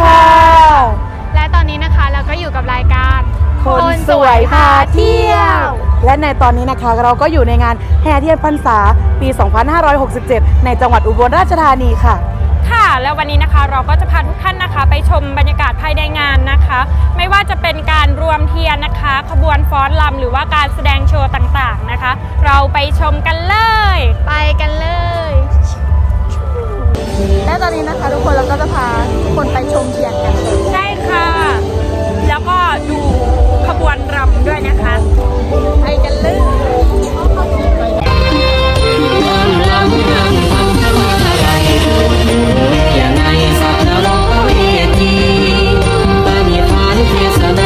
ค่ะ และตอนนี้นะคะเราก็อยู่กับรายการคนสวยพาเที่ยว และในตอนนี้นะคะเราก็อยู่ในงานแห่เทียนพรรษาปี 2567 ในจังหวัดอุบลราชธานีค่ะ ค่ะ แล้ววันนี้นะคะเราก็จะพาทุกท่านนะคะ ไปชมบรรยากาศภายในงานนะคะ ไม่ว่าจะเป็นการรวมเทียนนะคะ ขบวนฟ้อนรำหรือว่าการแสดงโชว์ต่างๆนะคะ เราไปชมกันเลย ไปกันเลย และตอนนี้นะคะทุกคนเราก็จะพาทุกคนไปชมเทียนกันเลยใช่ค่ะ แล้วก็ดูขบวนรำด้วยนะคะ ไปกันเลยยังไงสักละร้อยทีปณิธานเทศนา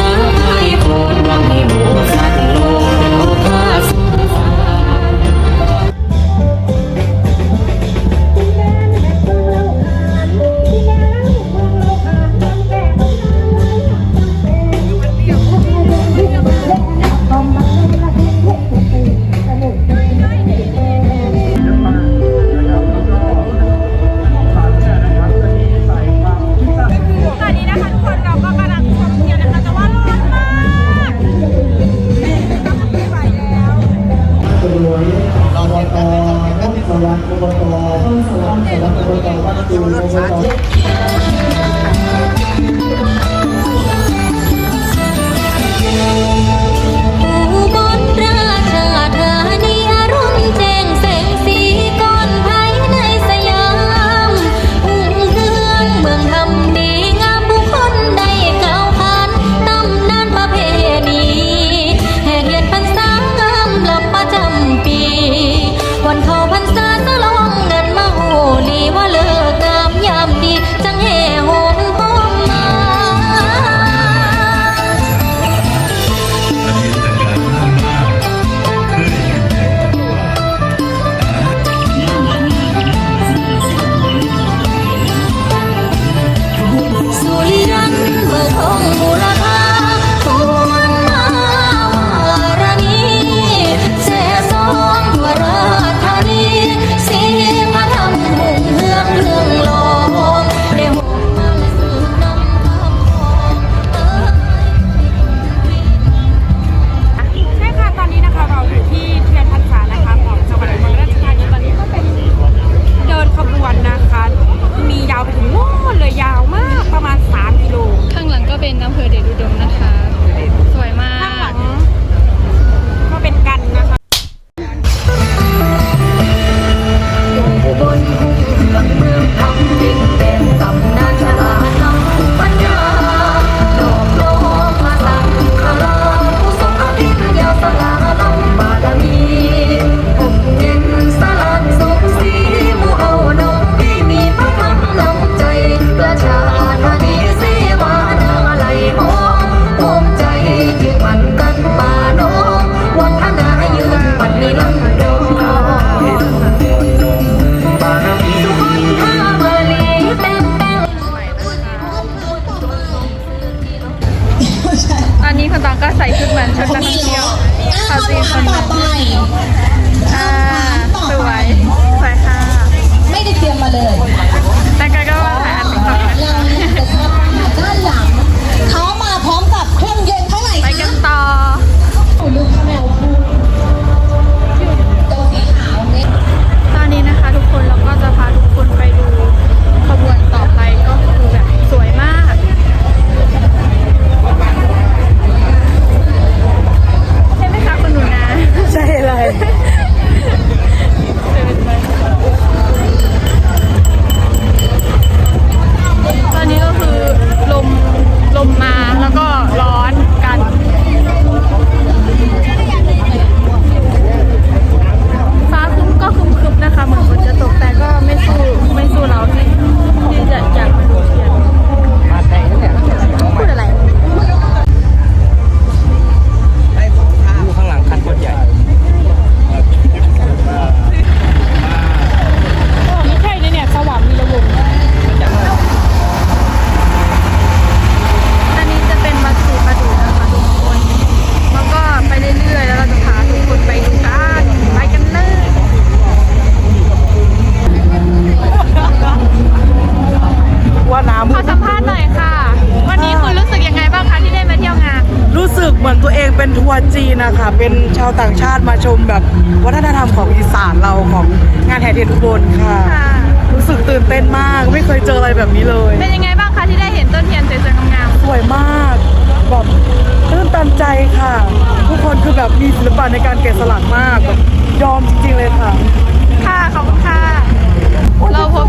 น้ำขอสัมภาษณ์หน่อยค่ะ วันนี้คุณรู้สึกยังไงบ้างคะที่ได้มาเที่ยวงาน รู้สึกเหมือนตัวเองเป็นทัวร์จีนนะคะเป็นชาวต่างชาติมาชมแบบวัฒนธรรมของอีสานเราของงานแห่เทียนบนค่ะ ค่ะ รู้สึกตื่นเต้นมากไม่เคยเจออะไรแบบนี้เลย เป็นยังไงบ้างคะที่ได้เห็นต้นเทียนสวยๆงามสวยมากแบบตื่นตันใจค่ะ ทุกคนคือแบบมีศิลปะในการแกะสลักมากแบบยอมจริงๆเลยค่ะ ๆค่ะขอบคุณค่ะ เราพบ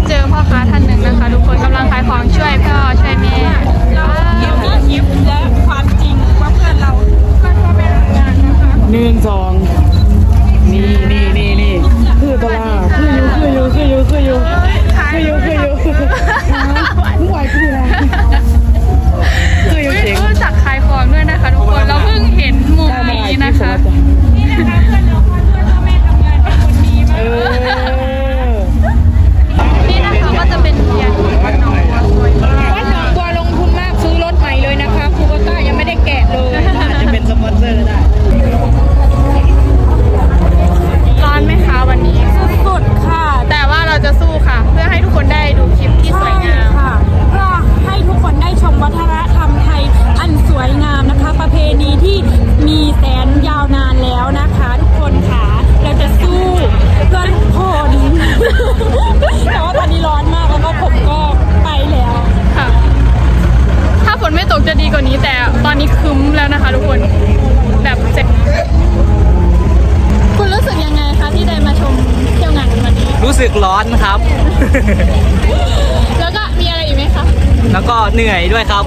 เหนื่อยด้วยครับ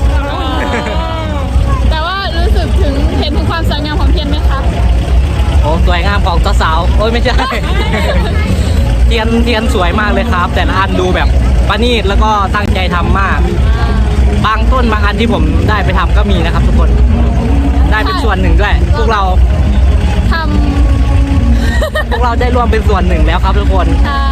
แต่ว่ารู้สึกถึงเห็นถึงความสวยงามของเทียนไหมคะ โอ้สวยงามของสาวๆโอ้ยไม่ใช่ เทียนเทียนสวยมากเลยครับ แต่ละอันดูแบบประณีตแล้วก็ตั้งใจทำมาก บางต้นบางอันที่ผมได้ไปทำก็มีนะครับ ทุกคน ได้เป็นส่วนหนึ่งด้วย พวกเราทพวกเราได้ร่วมเป็นส่วนหนึ่งแล้วครับทุกคนำใช่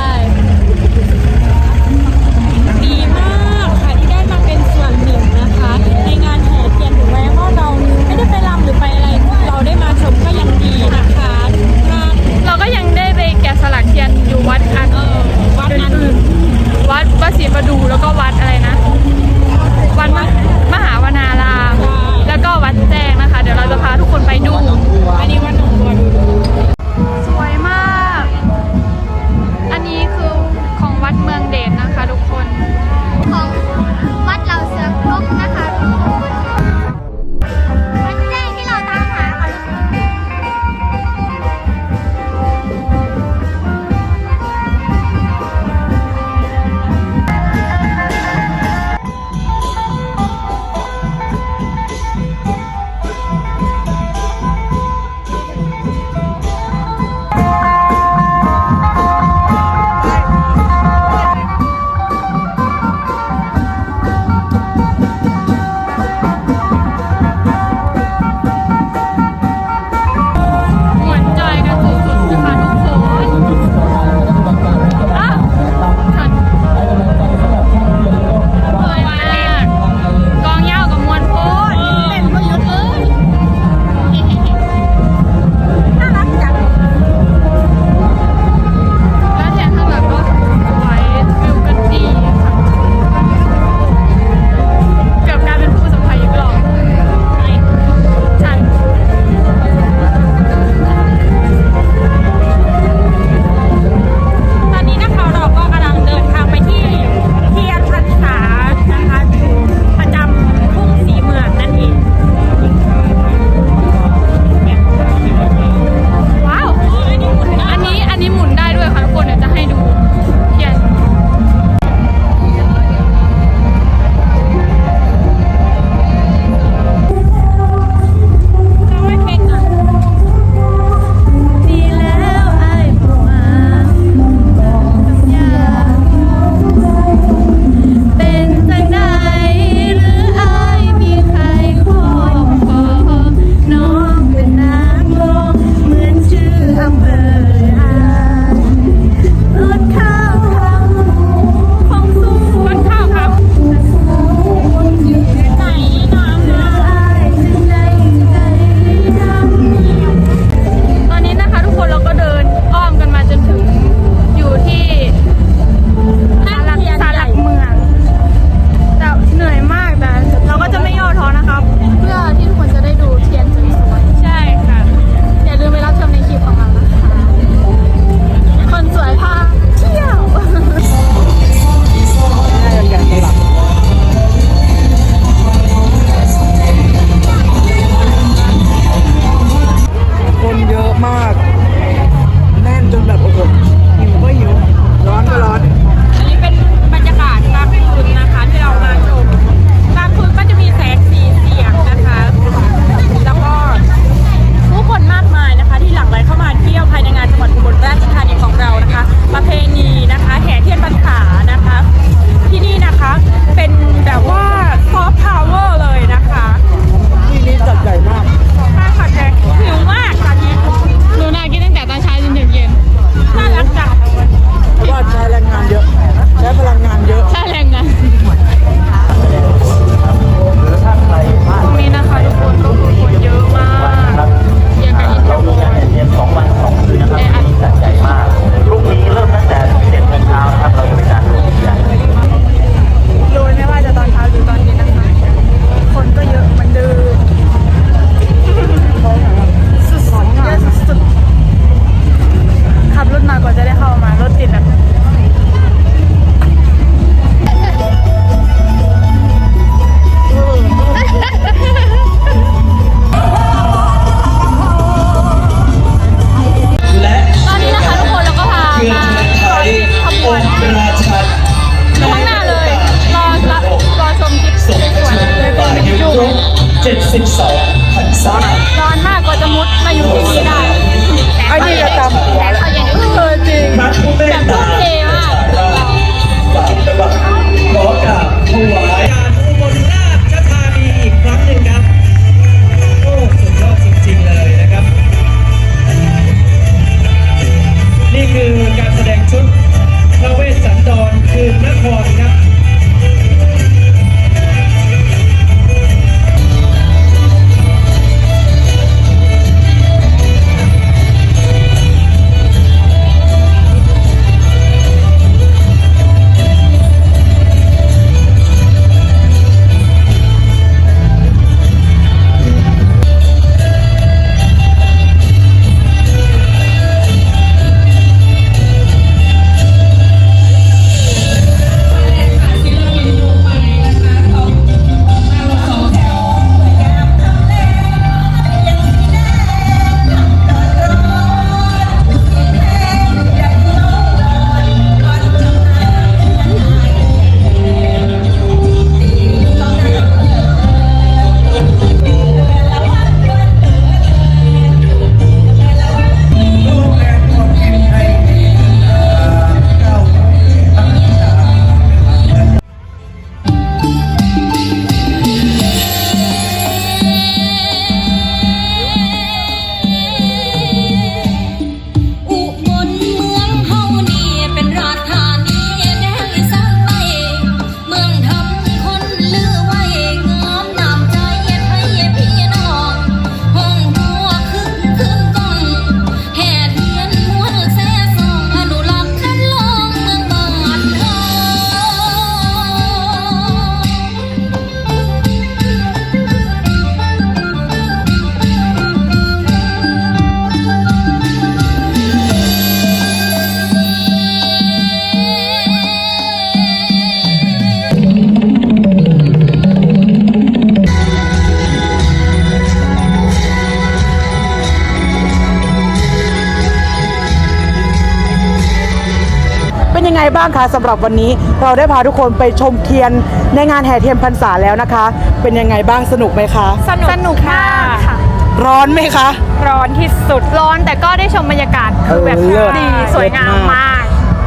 บ้างคะสำหรับวันนี้เราได้พาทุกคนไปชมเทียนในงานแห่เทียนพรรษาแล้วนะคะ เป็นยังไงบ้างสนุกไหมคะสนุกสนุกมากค่ะ ร้อนไหมคะ ร้อนที่สุดร้อนแต่ก็ได้ชมบรรยากาศคือแบบเออเลิศดีสวยงามมาก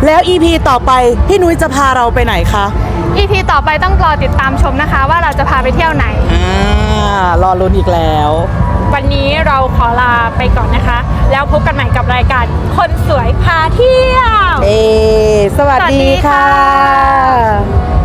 แล้ว EP ต่อไปพี่นุ้ยจะพาเราไปไหนคะ EP ต่อไปต้องรอติดตามชมนะคะ ว่าเราจะพาไปเที่ยวไหนอ่ารอลุ้นอีกแล้ว วันนี้เราขอลาไปก่อนนะคะ แล้วพบกันใหม่กับรายการคนสวยพาเที่ยว เอ สวัสสวัสดีดีค่ะค่ะ